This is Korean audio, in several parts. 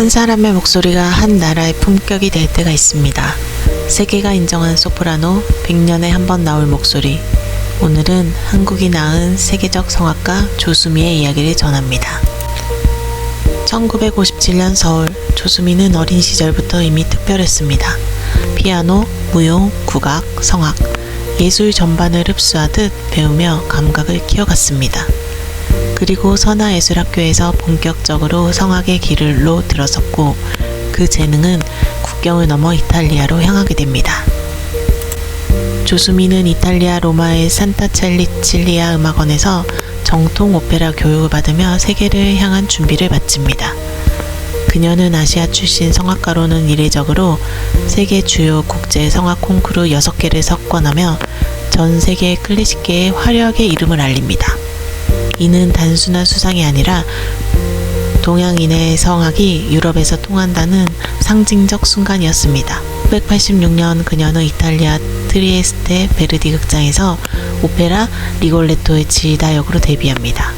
한 사람의 목소리가 한 나라의 품격이 될 때가 있습니다. 세계가 인정한 소프라노, 100년에 한 번 나올 목소리. 오늘은 한국이 낳은 세계적 성악가 조수미의 이야기를 전합니다. 1957년 서울, 조수미는 어린 시절부터 이미 특별했습니다. 피아노, 무용, 국악, 성악, 예술 전반을 흡수하듯 배우며 감각을 키워갔습니다. 그리고 선화예술학교에서 본격적으로 성악의 길을로 들어섰고 그 재능은 국경을 넘어 이탈리아로 향하게 됩니다. 조수미는 이탈리아 로마의 산타첼리칠리아 음악원에서 정통 오페라 교육을 받으며 세계를 향한 준비를 마칩니다. 그녀는 아시아 출신 성악가로는 이례적으로 세계 주요 국제 성악 콩쿠르 6개를 석권하며 전 세계 클래식계의 화려하게 이름을 알립니다. 이는 단순한 수상이 아니라 동양인의 성악이 유럽에서 통한다는 상징적 순간이었습니다. 1986년 그녀는 이탈리아 트리에스테 베르디 극장에서 오페라 리골레토의 지다 역으로 데뷔합니다.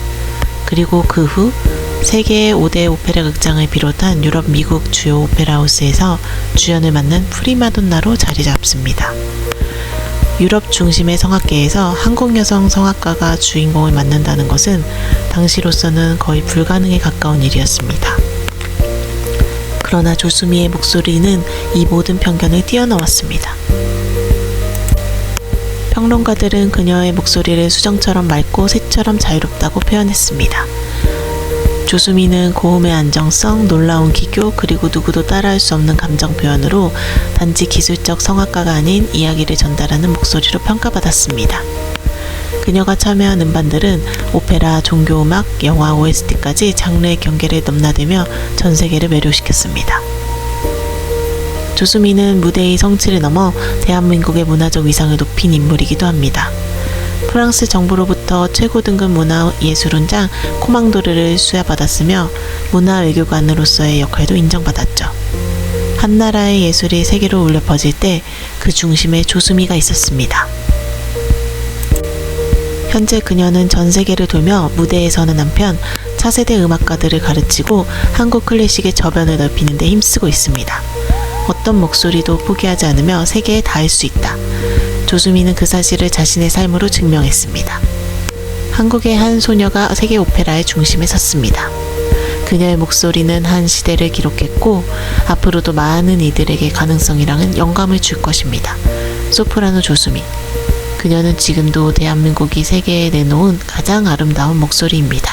그리고 그 후 세계의 5대 오페라 극장을 비롯한 유럽, 미국 주요 오페라 하우스에서 주연을 맡는 프리마돈나로 자리 잡습니다. 유럽 중심의 성악계에서 한국 여성 성악가가 주인공을 맡는다는 것은 당시로서는 거의 불가능에 가까운 일이었습니다. 그러나 조수미의 목소리는 이 모든 편견을 뛰어넘었습니다. 평론가들은 그녀의 목소리를 수정처럼 맑고 새처럼 자유롭다고 표현했습니다. 조수미는 고음의 안정성, 놀라운 기교, 그리고 누구도 따라할 수 없는 감정 표현으로 단지 기술적 성악가가 아닌 이야기를 전달하는 목소리로 평가받았습니다. 그녀가 참여한 음반들은 오페라, 종교음악, 영화 OST까지 장르의 경계를 넘나들며 전 세계를 매료시켰습니다. 조수미는 무대의 성취를 넘어 대한민국의 문화적 위상을 높인 인물이기도 합니다. 프랑스 정부로부터 최고 등급 문화예술훈장 코망도르를 수여받았으며 문화외교관으로서의 역할도 인정받았죠. 한 나라의 예술이 세계로 울려 퍼질 때 그 중심에 조수미가 있었습니다. 현재 그녀는 전 세계를 돌며 무대에 서는 한편 차세대 음악가들을 가르치고 한국 클래식의 저변을 넓히는 데 힘쓰고 있습니다. 어떤 목소리도 포기하지 않으며 세계에 닿을 수 있다. 조수미는 그 사실을 자신의 삶으로 증명했습니다. 한국의 한 소녀가 세계 오페라의 중심에 섰습니다. 그녀의 목소리는 한 시대를 기록했고 앞으로도 많은 이들에게 가능성이랑은 영감을 줄 것입니다. 소프라노 조수미. 그녀는 지금도 대한민국이 세계에 내놓은 가장 아름다운 목소리입니다.